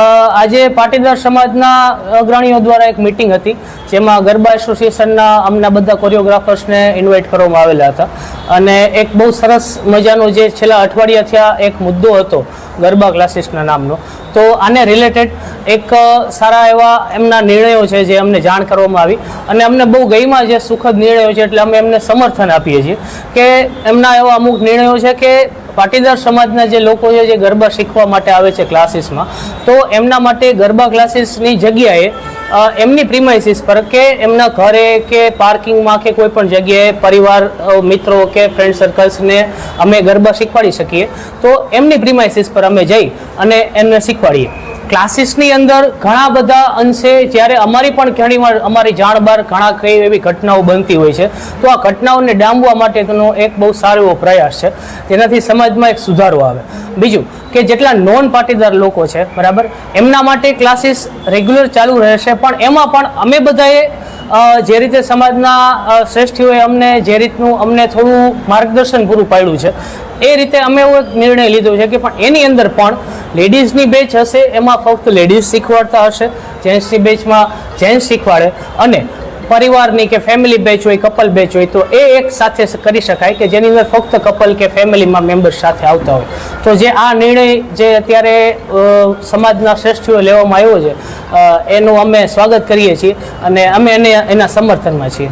આજે પાટીદાર સમાજના અગ્રણીઓ દ્વારા એક મિટિંગ હતી, જેમાં ગરબા એસોસિએશનના અમના બધા કોરિયોગ્રાફર્સને ઇન્વાઇટ કરવામાં આવેલા હતા. અને એક બહુ સરસ મજાનો જે છેલ્લા અઠવાડિયા થયા એક મુદ્દો હતો, ગરબા ક્લાસીસના નામનો. તો આને રિલેટેડ એક સારા એવા એમના નિર્ણયો છે જે અમને જાણ કરવામાં આવી. અને અમને બહુ ગઈમાં જે સુખદ નિર્ણયો છે, એટલે અમે એમને સમર્થન આપીએ છીએ કે એમના એવા અમુક નિર્ણયો છે કે પાટીદાર સમાજના જે લોકો છે જે ગરબા શીખવા માટે આવે છે ક્લાસીસમાં, તો એમના માટે ગરબા ક્લાસીસની જગ્યાએ એમની પ્રિમાઇસીસ પર કે એમના ઘરે કે પાર્કિંગમાં કે કોઈ પણ જગ્યાએ પરિવાર મિત્રો કે ફ્રેન્ડ સર્કલ્સને અમે ગરબા શીખવાડી શકીએ, તો એમની પ્રિમાઇસીસ પર અમે જઈ અને એમને શીખવાડીએ. ક્લાસીસની અંદર ઘણા બધા અંશે જ્યારે અમારી પણ ઘણીવાર અમારી જાણ બહાર ઘણા કઈ એવી ઘટનાઓ બનતી હોય છે, તો આ ઘટનાઓને ડામવા માટેનો એક બહુ સારો એવો પ્રયાસ છે. તેનાથી સમાજમાં એક સુધારો આવે. બીજું કે જેટલા નોન પાટીદાર લોકો છે, બરાબર, એમના માટે ક્લાસીસ રેગ્યુલર ચાલુ રહેશે, પણ એમાં પણ અમે બધાએ જે રીતે સમાજના શ્રેષ્ઠીઓએ અમને જે રીતનું અમને થોડું માર્ગદર્શન પૂરું પાડ્યું છે, એ રીતે અમે એવો એક નિર્ણય લીધો છે કે પણ એની અંદર પણ લેડીઝની બેચ હશે, એમાં ફક્ત લેડીઝ શીખવાડતા હશે, જેન્ટ્સની બેચમાં જેન્ટ્સ શીખવાડે અને પરિવારની કે ફેમિલી બેચ હોય કપલ બેચ હોય, તો એ એક સાથે કરી શકાય કે જેની અંદર ફક્ત કપલ કે ફેમિલીમાં મેમ્બર્સ સાથે આવતા હોય. તો જે આ નિર્ણય જે અત્યારે સમાજના શ્રેષ્ઠીઓ લેવામાં આવ્યો છે એનું અમે સ્વાગત કરીએ છીએ અને અમે એને એના સમર્થનમાં છીએ.